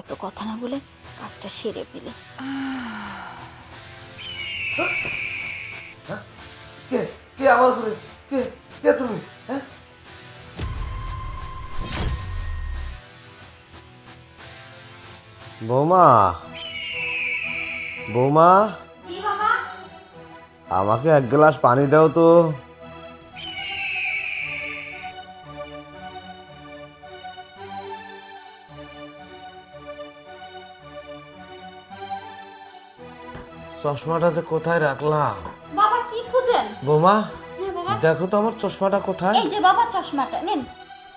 এত কথা না বলে কাজটা সেরে ফেলে। কে? কে আমার ঘরে কে? কে তুমি? হ্যাঁ? বৌমা? বৌমা? আমাকে এক গ্লাস পানি দাও তো। চশমাটা যে কোথায় রাখলাম? বাবা কি খুঁজেন? বৌমা হ্যাঁ দেখো তো আমার চশমাটা কোথায়। এই যে বাবা চশমাটা নেন।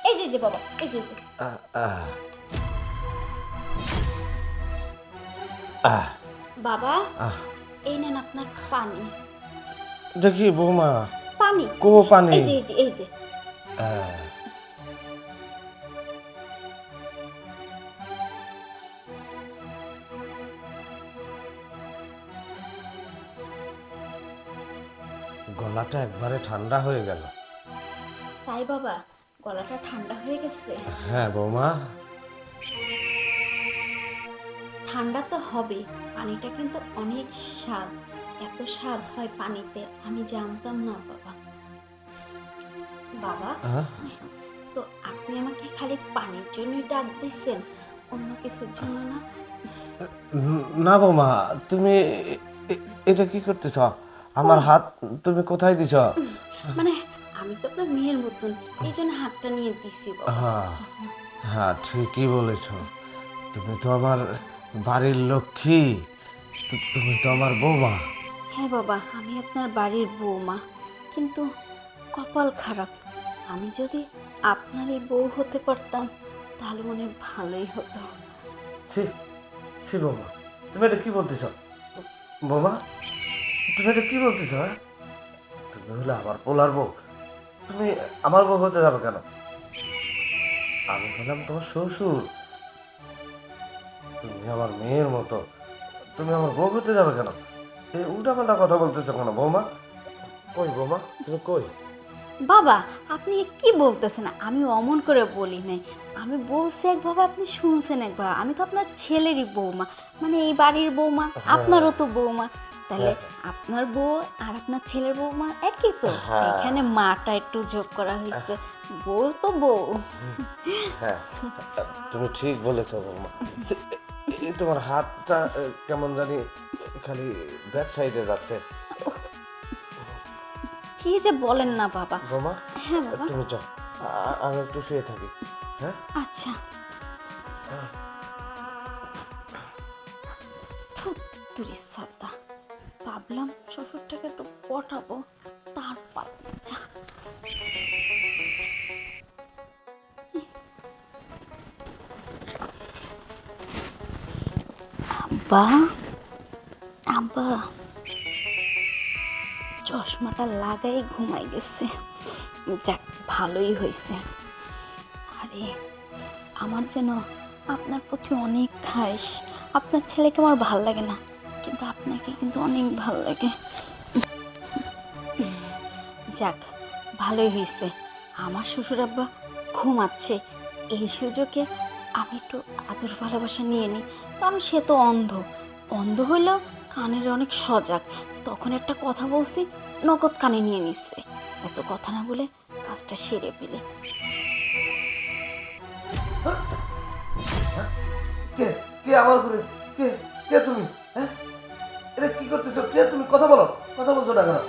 এই যে যে বাবা এই যে বাবা আহ। এই নেন আপনার পানি। দেখি বৌমা? পানি। কো পানি? এই যে এই যে গলাটা একবারে ঠান্ডা হয়ে গেল। তাই বাবা গলাটা ঠান্ডা হয়ে গেছে? হ্যাঁ বৌমা। ঠান্ডা তো হবে পানিটা কিন্তু অনেক স্বাদ। এত স্বাদ হয় পানিতে আমি জানতাম না বাবা। বাবা তো আপনি আমাকে খালি পানির জন্যই ডাক দিচ্ছেন অন্য কিছুর জন্য না? না বৌমা তুমি এটা কি করতেছ? আমার হাত তুমি কোথায় দিছ? মানে আমি তো আপনার মেয়ের মতন এই জন্য হাতটা নিয়ে দিছি হ্যাঁ হ্যাঁ ঠিকই বলেছ। তুমি তো আমার বাড়ির লক্ষ্মী তুমি তো আমার বৌমা। হ্যাঁ বাবা আমি আপনার বাড়ির বৌমা কিন্তু কপাল খারাপ। আমি যদি আপনারই বউ হতে পারতাম তাহলে মনে ভালোই হতো। ছি ছি বৌমা তুমি এটা কি বলতেছ বৌমা? তুমি এটা কি বলতেছ হ্যাঁ? তুমি হলে আমার পোলার বউ। তুমি আমার বউ হতে যাবে কেন? আমি হলাম তোমার শ্বশুর। তুমি আমার মেয়ের মতো। তুমি আমার বউ হতে যাবে কেন? এই উল্টাপাল্টা কথা বলতেছো কেন বৌমা? কই বৌমা তুমি কই? বাবা আপনি কি বলতেছেন? আমি অমন করে বলি নাই। আমি বলছি একভাবে আপনি শুনছেন একবার আমি তো আপনার ছেলেরই বৌমা। মানে এই বাড়ির বৌমা আপনারও তো বৌমা। তাহলে আপনার বউ আর আপনার ছেলের বৌমা একই তো? হ্যাঁ। এখানে মাটা একটু যোগ করা হয়েছে। বউ তো বউ। হ্যাঁ। তুমি ঠিক বলেছ বৌমা। তোমার হাতটা কেমন জানি খালি ব্যাক সাইডে যাচ্ছে। কি যে বলেন না বাবা। বৌমা হ্যাঁ বাবা। তুমি আমি একটু শুয়ে থাকি। হ্যাঁ? আচ্ছা। তুই সাদা। ভাবলাম শ্বশুরটাকে একটু পটাবো তার আব্বা আব্বা, চশমাটা লাগাই ঘুমাই গেছে। যাক, ভালোই হয়েছে। আরে, আমার যেন আপনার প্রতি অনেক খাইস আপনার ছেলেকে আমার ভালো লাগে না। কিন্তু আপনাকে কিন্তু অনেক ভালো লাগে। যাক, ভালোই হয়েছে। আমার শ্বশুর আব্বা ঘুমাচ্ছে। এই সুযোগে আমি একটু আদর ভালোবাসা নিয়ে নিই। কারণ সে তো অন্ধ। অন্ধ হইলেও কানের অনেক সজাগ। তখন একটা কথা বলছি, নগদ কানে নিয়ে নিচ্ছে। এত কথা না বলে কাজটা সেরে ফেলে। কে? কে আমার ঘরে? কে? কে তুমি? হ্যাঁ? এটা কি করতেছো? কে তুমি? কথা বলো। কথা বলছো না কেন?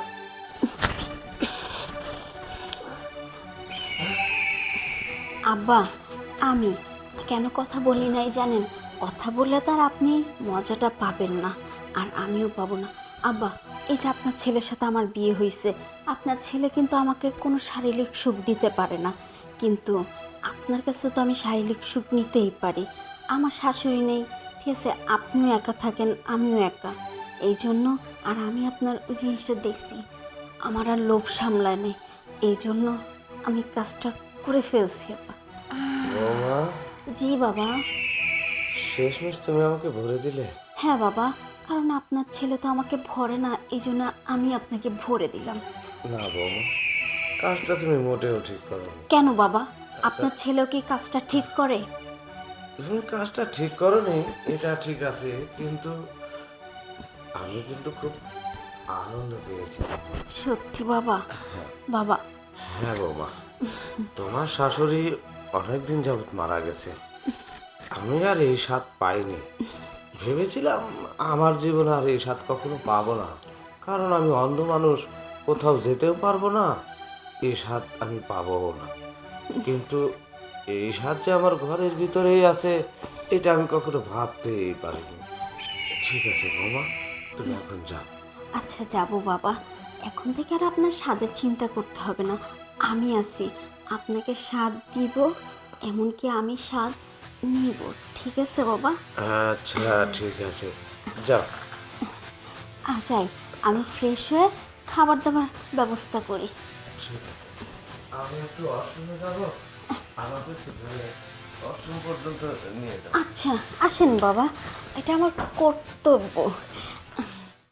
আব্বা, আমি কেন কথা বলি নাই জানেন? কথা বললে তো আর আপনি মজাটা পাবেন না, আর আমিও পাবো না। আব্বা, এই যে আপনার ছেলের সাথে আমার বিয়ে হয়েছে আপনার ছেলে কিন্তু আমাকে কোনো শারীরিক সুখ দিতে পারে না। কিন্তু আপনার কাছে তো আমি শারীরিক সুখ নিতেই পারি। আমার শাশুড়ি নেই, ঠিক আছে? আপনিও একা থাকেন, আমিও একা। এই জন্য আর আমি আপনার ওই জিনিসটা দেখছি। আমার আর লোভ সামলায় নেই। এই জন্য আমি কাজটা করে ফেলছি আপা। বৌমা? জি বাবা। শেষমেশ তুমি আমাকে ভরে দিলে? হ্যাঁ বাবা। কারণ আপনার ছেলে তো আমাকে ভরে না এই জন্য আমি আপনাকে ভরে দিলাম। না বৌমা। কাজটা তুমি মোটেও ঠিক করো কেন বাবা? আপনার ছেলেও কি কাজটা ঠিক করে? তুমি কাজটা ঠিক করনি এটা ঠিক আছে কিন্তু আমি কিন্তু খুব আনন্দ পেয়েছি। সত্যি বাবা? বাবা? হ্যাঁ বৌমা। তোমার শাশুড়ি অনেকদিন যাবৎ মারা গেছে। আমি আর এই স্বাদ পাইনি। ভেবেছিলাম আমার জীবনে আর এই স্বাদ কখনো পাবো না। কারণ আমি অন্ধ মানুষ কোথাও যেতেও পারব না। এই স্বাদ আমি পাবো না। কিন্তু এই স্বাদ যে আমার ঘরের ভিতরেই আছে এটা আমি কখনো ভাবতেই পারিনি। ঠিক আছে বৌমা। তুমি এখন যাও। আচ্ছা যাব বাবা। এখন থেকে আর আপনার স্বাদের চিন্তা করতে হবে না। আমি আছি। আপনাকে স্বাদ দিব এমনকি আমি স্বাদ নিব। ঠিক আছে বাবা? আচ্ছা ঠিক আছে। যাও। যাই। আমি ফ্রেশ হয়ে খাবার দাবার ব্যবস্থা করি। আমি একটু অষ্টমে যাব। আমাকে অষ্টম পর্যন্ত নিয়ে যাও। আচ্ছা আসেন বাবা। এটা আমার কর্তব্য।